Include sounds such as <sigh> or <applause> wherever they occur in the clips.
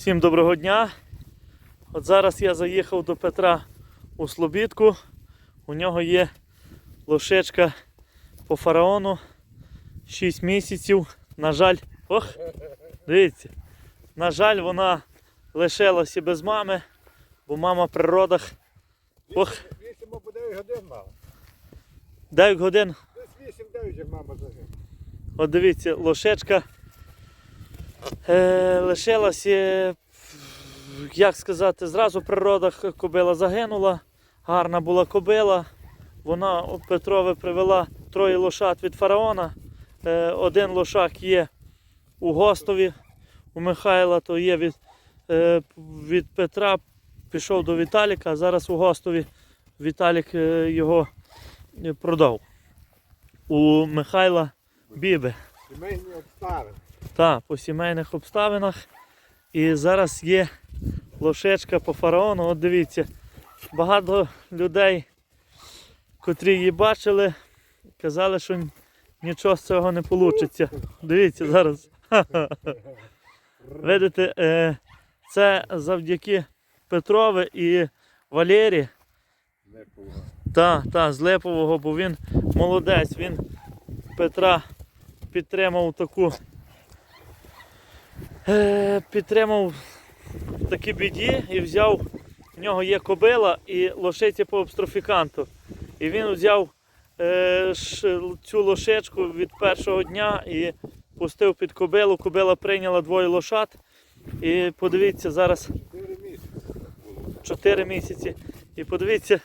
Всім доброго дня. От зараз я заїхав до Петра у Слобідку. У нього є лошечка по фараону 6 місяців. На жаль, ох, дивіться. На жаль, вона лишилася без мами, бо мама при родах. Ох, 8 або 9 годин мав. 9 годин. Десь 8-9 мама загинула. От дивіться, лошечка е, лишилася, як сказати, зразу при родах кобила загинула. Гарна була кобила. Вона у Петрове привела троє лошад від фараона. Е, один лошак є у Гостові, у Михайла, то є від, е, від Петра, пішов до Віталіка, а зараз у Гостові Віталік е, його е, продав. У Михайла Біби. Сімейні обставини. Так, по сімейних обставинах. І зараз є лошечка по фараону. От дивіться, багато людей, котрі її бачили, казали, що нічого з цього не вийде. Дивіться зараз. Видите, е, це завдяки Петрові і Валері. Та, та, з Липового, бо він молодець, він Петра підтримав таку. Е, підтримав в такій біді і взяв, в нього є кобила і лошиці по обстрофіканту. І він взяв е, цю лошечку від першого дня і пустив під кобилу. Кобила прийняла двоє лошад. І подивіться, зараз 4 місяці було. 4 місяці. І подивіться,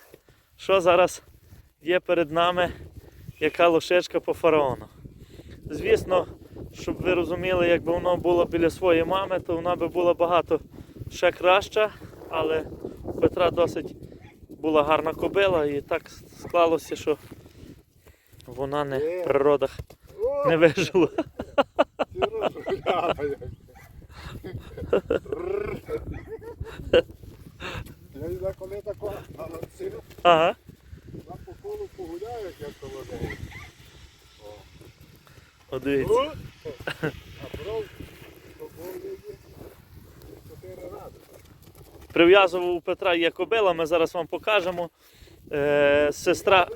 що зараз є перед нами, яка лошечка по фараону. Звісно, щоб ви розуміли, якби воно було біля своєї мами, то вона би була багато ще краща, але у Петра досить була гарна кобила і так склалося, що вона не в природах не вижила. ти. Я не коли тако галансив, Ага. на по колу погуляю, як коло неї. От дивіться. Прив'язував у Петра є кобила, ми зараз вам покажемо. Е, сестра,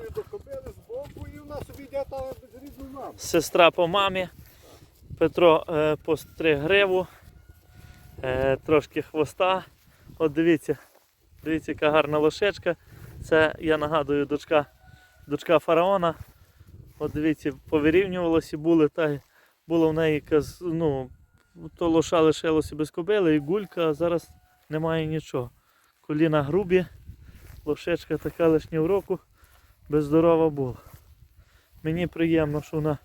сестра по мамі. Петро е, постриг гриву, е, трошки хвоста. От дивіться, дивіться, яка гарна лошечка. Це, я нагадую, дочка, дочка фараона. От дивіться, повирівнювалося були, та була в неї якась, ну, то лоша лишилося без кобили і гулька, а зараз немає нічого. Коліна грубі, лошечка така лишня в року, безздорова була. Мені приємно, що вона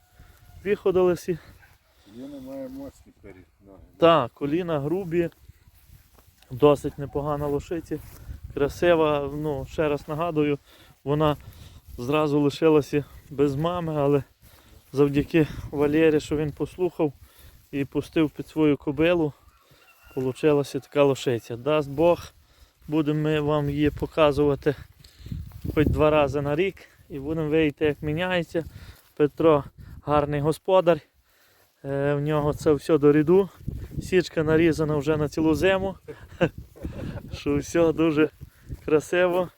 виходилася. Він має моцні перед ноги. Так, коліна грубі, досить непогана лошиці, красива. Ну, ще раз нагадую, вона зразу лишилася без мами, але завдяки Валері, що він послухав і пустив під свою кобилу, получилася така лошиця. Дасть Бог, будемо ми вам її показувати хоч два рази на рік і будемо вийти, як міняється. Петро гарний господар. Е, В нього це все до ряду. Січка нарізана вже на цілу зиму. <laughs> Що все дуже красиво.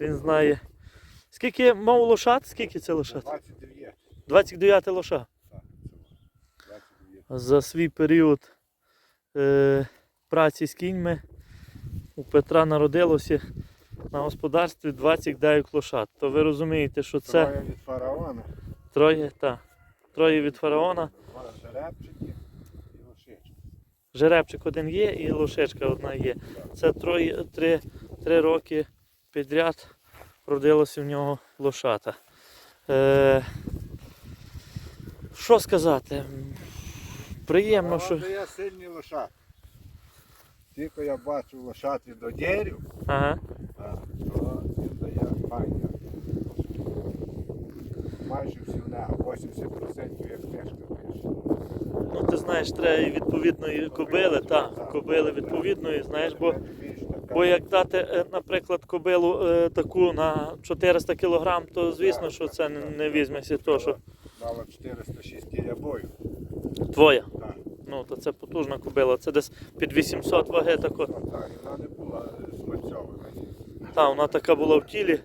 Він знає. Скільки мав лошад? Скільки це лошад? 29. 29 лоша. Так, це 29. За свій період е, праці з кіньми у Петра народилося на господарстві 29 лошад. То ви розумієте, що це Троє від фараона, троє, та, троє від фараона. два жеребчики і лошички. Жеребчик один є і лошечка одна є. Це троє, три, три роки підряд родилося в нього лошата. Е, що сказати? Приємно, що. Фараон дає сильний лошад. Тільки я бачу лошад від одєрів, Ага. так, то він дає. Майже всі на 80% як пише. Ну ти знаєш, треба і відповідної кобили, так, кобили відповідної, знаєш, бо, бо як дати, е, наприклад, кобилу е, таку на 400 кг, то звісно, що це не, не візьметься то, що Мало 406 кіля бою. твоя. Так. Ну, то це потужна кобила. Це десь під 800 ваги тако. Так, вона не була смальцьована. Та, вона така була в тілі.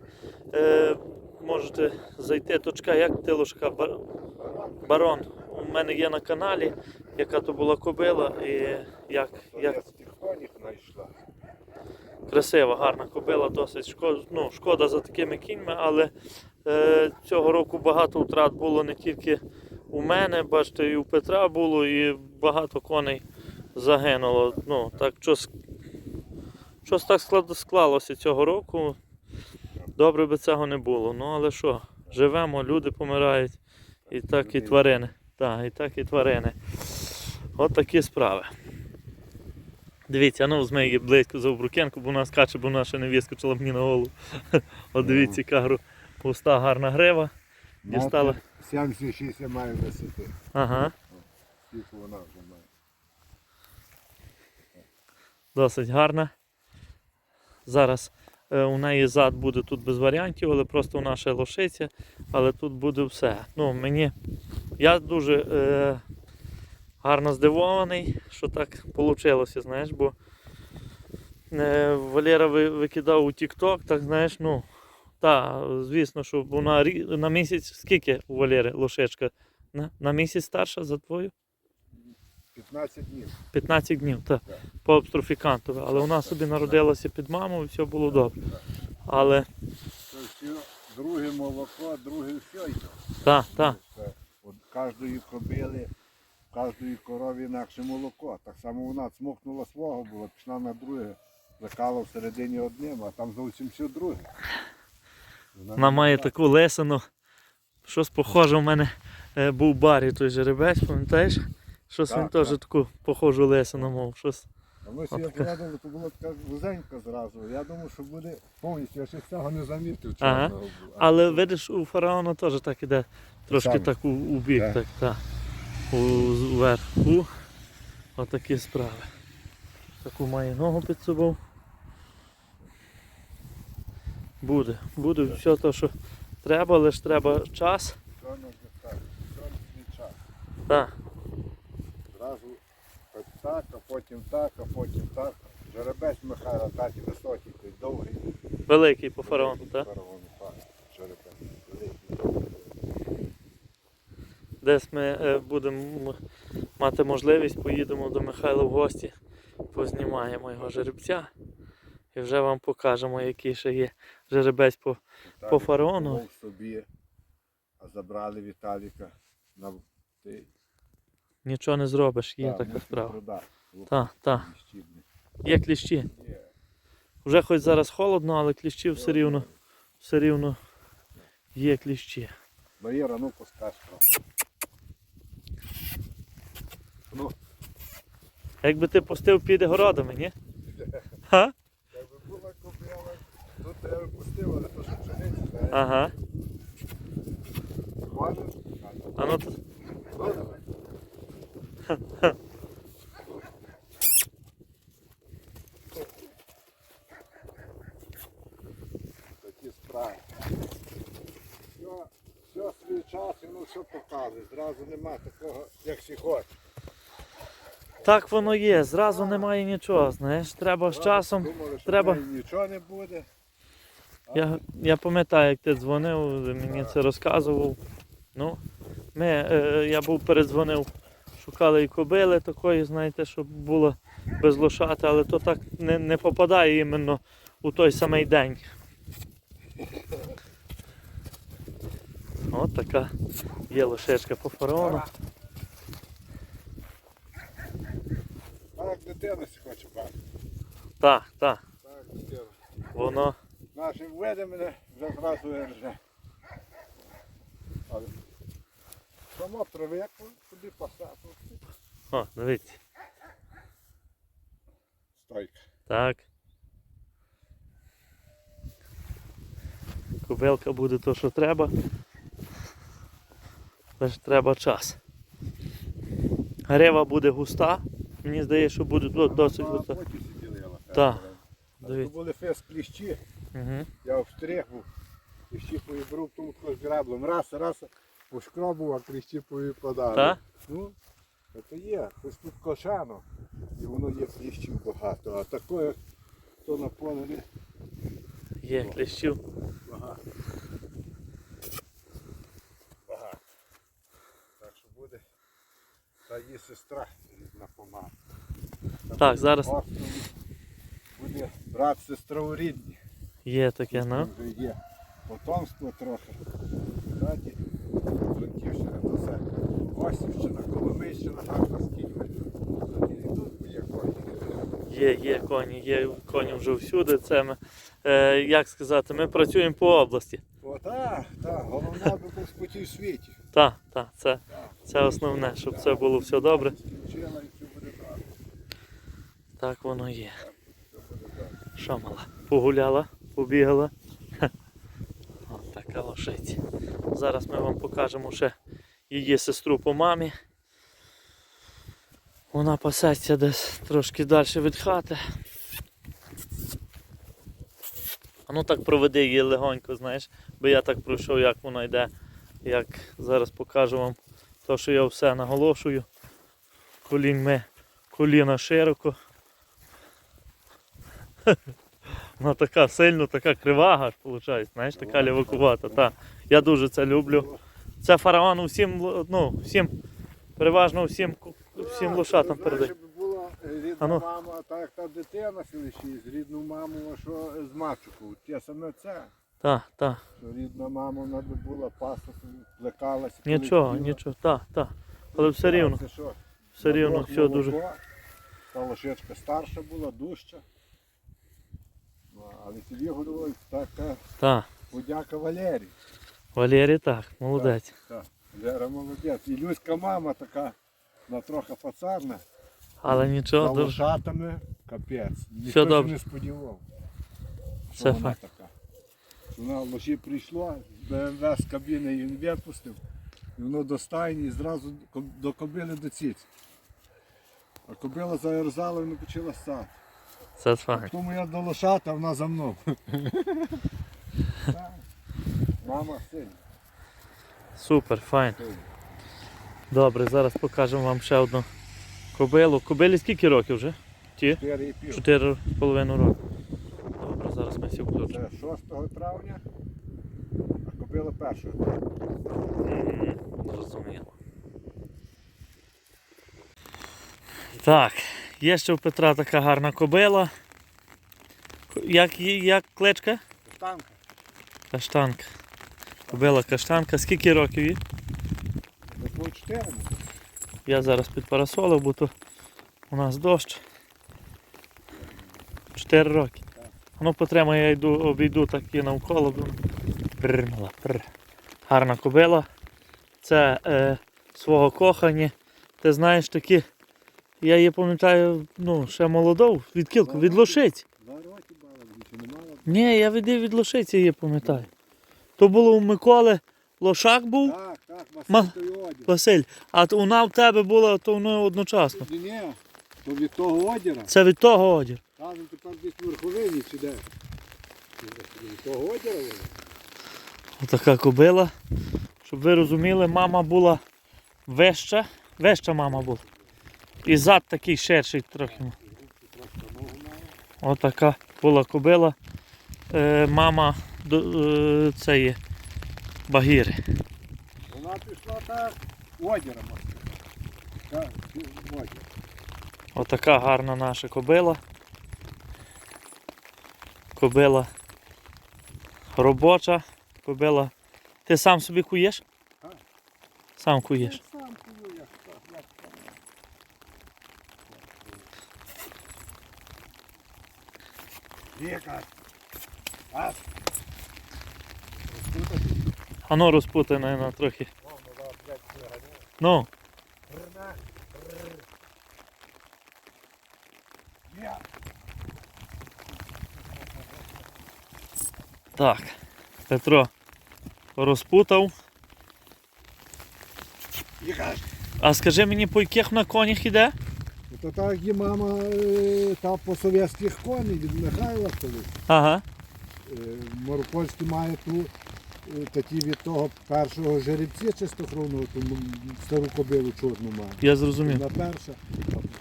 Е, можете зайти. Точка, як ти ложка? Бар- Барон. У мене є на каналі, яка то була кобила і як, як знайшла. красива, гарна кобила, досить шкода, ну, шкода за такими кіньми, але цього року багато втрат було не тільки у мене, бачите, і у Петра було, і багато коней загинуло. Ну, так, щось, так склалося цього року. Добре би цього не було. Ну але що, живемо, люди помирають, і так і тварини. Так, і так і тварини. От такі справи. Дивіться, ну візьми її близько за обрукенку, бо вона скаче, бо вона ще не вискочила мені на голову. <laughs> От дивіться, яка гру- густа гарна грива. Дістала. 76 я маю висоти. Ага, Скільки вона вже має. досить гарна. Зараз е, у неї зад буде тут без варіантів, але просто вона ще лошиця, але тут буде все. Ну, мені, я дуже е, гарно здивований, що так вийшло, знаєш, бо е, Валера викидав у TikTok, так знаєш, ну, та, звісно, що вона на місяць, скільки у Валери лошечка? На, на місяць старша за твою? 15 днів. 15 днів, так. Так. По обстрофікантове. Але вона собі народилася під маму і все було добре. Але Це все друге молоко, друге все йде. так, так. От кожної кобили, кожної корові інакше молоко. Так само вона цмокнула свого, було, пішла на друге, закала всередині одним, а там зовсім все друге. Вона має таку лесену. Щось похоже, у мене е, був барі той жеребець, пам'ятаєш? Щось Так, він теж таку похожу лесену мав. Щось. А ми порадили, то було така вузенька зразу. Я думав, що буде повністю, я ще цього не замітив. Ага. чорного. Але видиш, у фараона теж так іде трошки Саме. так у, у бік, Так. так, так. У, вверху. Отакі справи. Таку має ногу під собою. Буде, буде все те, що треба, лише треба час. так. Зразу хоч так, а потім так, а потім так. Жеребець Михайла, так і високий, той довгий. Великий по фараону, так? Десь ми е, будемо мати можливість, поїдемо до Михайла в гості, познімаємо його жеребця і вже вам покажемо, який ще є жеребець по. Так, По фараону? собі, а забрали Віталіка на ти. Нічого не зробиш, є Так, така справа. Так, так. Є кліщі. Вже хоч зараз холодно, але кліщі все рівно, все рівно є кліщі. Баєра, ну пускай. Ну, Якби ти пустив під городами, ні? <laughs> Ха? Тут але то що пшениця. Ага. Можеш? А ну, т- Такі справи. Все, все свій час і ну все показує. Зразу нема такого, як всі хочуть. так воно є, зразу немає нічого, знаєш, треба з часом. Думали, що треба- в неї нічого не буде. Я, я пам'ятаю, як ти дзвонив, мені це розказував. Ну, ми, е, я був передзвонив, шукали і кобили такої, знаєте, щоб було без лошати, але то так не, не попадає іменно у той самий день. От така є лошечка по фараону. А як дитина хоче бачити. Так, так, Так, дитина. воно. Нашим веде мене вже зразу рже. Але само привикло, собі посадку. О, дивіться. Стойка. Так. Кобилка буде то, що треба. Лише треба час. Грива буде густа. Мені здається, що буде досить густа. Так. Дивіться. Були фес кліщі, Угу. я був. Кліщі поїбрав, тому тако з граблем. Раз, раз, пошкробував, а кліщі повипадали. Так? Ну, то є, ось тут кошано, і воно є кліщів багато, а такое, то на полі Є кліщів. багато. Багато. Так що буде та її сестра рідна помада. Так, зараз- Буде брат сестра у рідні. Є таке, ну. Вже є потомство трохи. Ззаді Франківщина до себе. Осівщина, Коломийщина, Харківський. Є. Є, коні, є коні вже всюди. Це ми, е, як сказати, ми працюємо по області. О, так, так, головне би був спокій в світі. Так, так, це, це основне, щоб це було все добре. Скінчила і все буде добре. Так воно є. Все. Що мала? Погуляла, побігала. От така лошиця. Зараз ми вам покажемо ще її сестру по мамі. Вона пасеться десь трошки далі від хати. А ну так проведи її легонько, знаєш, бо я так пройшов, як вона йде. Як зараз покажу вам то, що я все наголошую. Колін ми, коліна широко. Вона така сильно, така кривага, виходить, знаєш, така лівакувата. Та. Я дуже це люблю. Це фараон усім, ну, всім, переважно всім, всім лошатам передає. Е, рідна ну. мама, так та дитина селищі, з рідну маму, що з мачукою. Те саме це. Так, так. Рідна мама вона би була паса, плекалася. Нічого, нічого, так, так. Але все рівно, все рівно, все дуже. Та лошечка старша була, дужча. Але тобі говорю, така Так. подяка Валерій. Валерій так, молодець. Так, Лера молодець. І Люська мама така, на трохи фасадна. Але За нічого, дуже. лошатами капець. Ніхто добре. не сподівав. що Все вона файно. така. Вона лоші прийшла, БМВ з кабіни він випустив. І воно до стайні і зразу до кобили до ціць. А кобила заерзала і не почала стати. Це факт. Тому я до лошата, вона за мною. Мама сильна. Супер, файн. Добре, зараз покажемо вам ще одну кобилу. Кобилі скільки років вже? Ті? Чотири і пів. Чотири з половиною роки. Добре, зараз ми всі включимо. Це 6 травня, а кобила 1 травня. Зрозуміло. Так, є ще у Петра така гарна кобила. Як, як кличка? Танка. Каштанка. Кобила каштанка. Скільки років їй? 4. Я зараз під парасолем, бо то у нас дощ. Чотири роки. Ну потримай, я йду, обійду так і навколо. Бррр. Гарна кобила. Це е, свого кохання. Ти знаєш такі. Я її пам'ятаю, ну, ще молоду, від кілку, від лошиць. Два роки бала, більше не мала. Ні, я від, від лошиці її пам'ятаю. То було у Миколи лошак був, Так, так, Ма- Василь той одяг. Василь, а то вона в тебе була, то воно одночасно. Ні, ні, то від того одяга. Це від того одір. Там тепер десь в верховині чи де. Від того одяга вона. Отака кобила. Щоб ви розуміли, мама була вища, вища мама була. І зад такий ширший трохи. Отака була кобила. Е, мама до, е, це є Багіри. Вона пішла так одяг. Отака гарна наша кобила. Кобила робоча, кобила. Ти сам собі куєш? Сам куєш. Я сам кую, як так, як так. Віка. А? Розпутати? Ано розпутай, на трохи. Ну, так. Петро розпутав. А скажи мені, по яких на конях іде? То так і мама е, та по совєтських коней від Михайла коли. Ага. Е, Марупольський має ту такі від того першого жеребця чистокровного, тому стару кобилу чорну маму. Я зрозумів, Вона перша,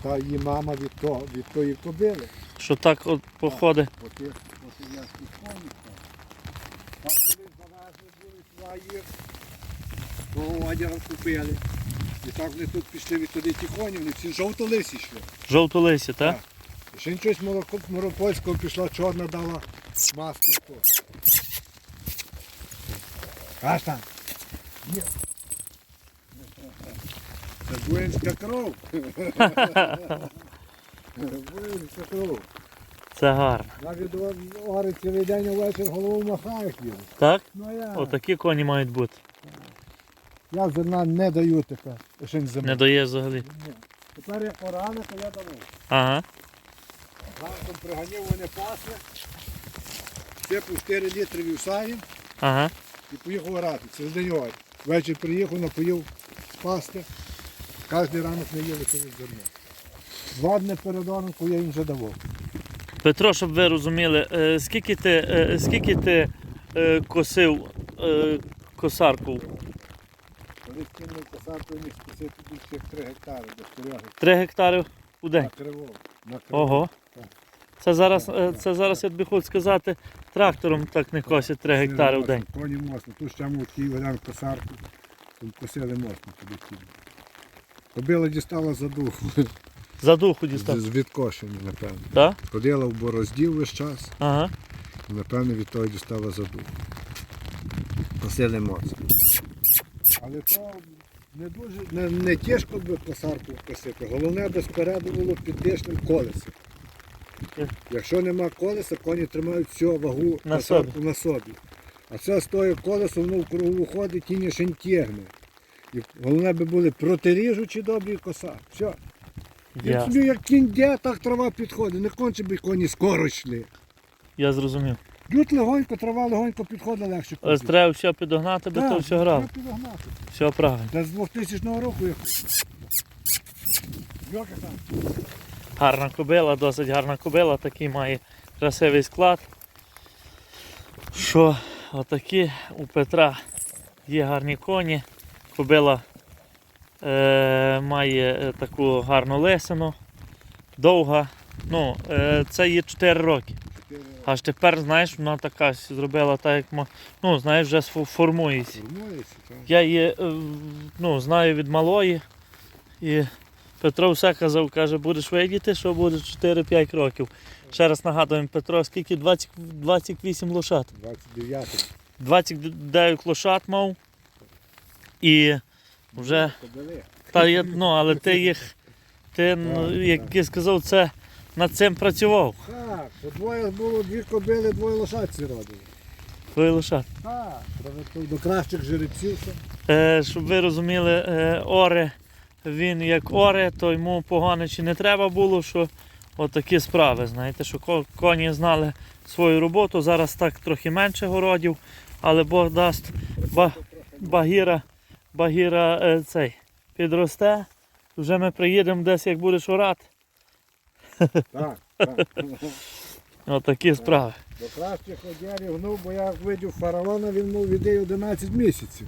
та її мама від, того, від тої кобили. що так от походить. По тих, по сім'янських конях. Так коли завезли були свої, того одягу купили. І так вони тут пішли від туди ті коні, вони всі жовтолисі йшли. Жовтолисі, так? Так. Ще щось молоко Моропольського пішла, чорна дала маску. то. Аж там. Є. Це кров. Воїнська кров. Це гарно. Навіть ори цілий день у вечір голову махають їм. Так? Ну я, Отакі коні мають бути. я зерна не даю тепер. Ще не. Не дає взагалі. Ні. Тепер як порано, то я давав. Ага. Ранком приганів вони пасли. Сипав 4 літри вівсаєм Ага. І поїхав орати. Це орати. Ввечері приїхав, напоїв пасти. Кожен ранок не їли через зерно. Два дні перед ранком я їм вже давав. Петро, щоб ви розуміли, е, скільки ти, е, скільки ти е, косив е, косарку? Коли кинув косарку, міг спустити більше як 3 гектари до. Три гектари у день. На криво. На криво. Ого. Так. Це зараз, е, це зараз, я тобі хочу сказати, трактором так не косять 3 гектари в день. Коні мосно. Тут ще мов такий один косарку. Тут косили мосно туди кинули. Кобила дістала за духу. За духу дістав. З відкошення, напевно. Так? Ходила в бороздів весь час. Ага. і, Напевно, від того дістала за духу. Косили моцно. Але то не дуже не, не тяжко би косарку косити. Головне, аби спереду було під тишним колесо. Якщо нема колеса, коні тримають всю вагу На косарку на собі. А це стоїть колесо, воно в кругу ходить і ніж тягне. І головне би були протиріжучі добрі коса. Все. Я, собі як кінь де, так трава підходить. Не конче би коні скоро йшли. я зрозумів. Тут легонько, трава легонько підходить легше. Але треба все підогнати, би то все підогнати. Все правильно. Та з 2000 року я Йока там. Гарна кобила, досить гарна кобила, такий має красивий склад. Що отакі у Петра є гарні коні. Кобила е, має е, таку гарну лесину, довга. Ну, е, це є 4 роки. Аж тепер, знаєш, вона така зробила так, як ма- ну, знаєш, вже формується. Формується, так. Я її е, ну, знаю від малої. І Петро все казав, каже, будеш видіти, що буде 4-5 років. Ще раз нагадуємо, Петро, скільки 20, 28 лошад. 29 29 лошад мав. І вже, та, є, ну, але ти їх, ти, ну, як я сказав, це над цим працював. Так, двоє було дві кобили, двоє лошадці родили. Твої лошад. Так, до кращих жеребців. Е, щоб ви розуміли, е, оре, він як оре, то йому погано чи не треба було, що отакі справи, знаєте, що коні знали свою роботу, зараз так трохи менше городів, але Бог дасть ба, багіра, багіра е, цей підросте, вже ми приїдемо десь, як будеш орати. Так, так. <laughs> Отакі справи. До кращих одярів гнув, бо я видів фараона, він мав відей 11 місяців.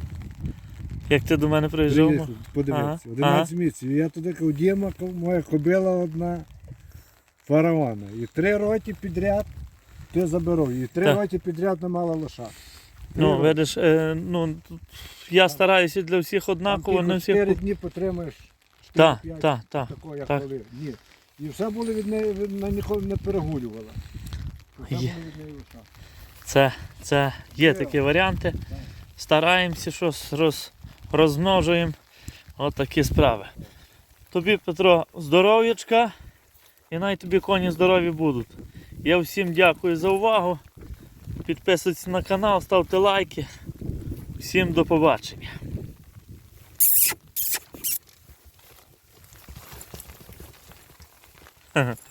Як ти до мене приїжджав? Приїзд, Подивіться, Ага, 11 місяців. Я туди кажу, Діма, моя кобила одна фараона. І три роки підряд ти заберу. І три Так. роки підряд не мала лоша. Ну, видиш, е, ну, я стараюся для всіх однаково, не всіх. Чотири дні потримаєш. 4-5, так, так. Такого, як так. коли. Ні. І все було від неї, від- на ніколи не перегулювала. Все Є. Це, це є такі варіанти. Стараємося щось роз, розмножуємо. От такі справи. Тобі, Петро, здоров'ячка. І най тобі коні здорові будуть. Я всім дякую за увагу. Підписуйтесь на канал, ставте лайки. Всім до побачення. Ха-ха.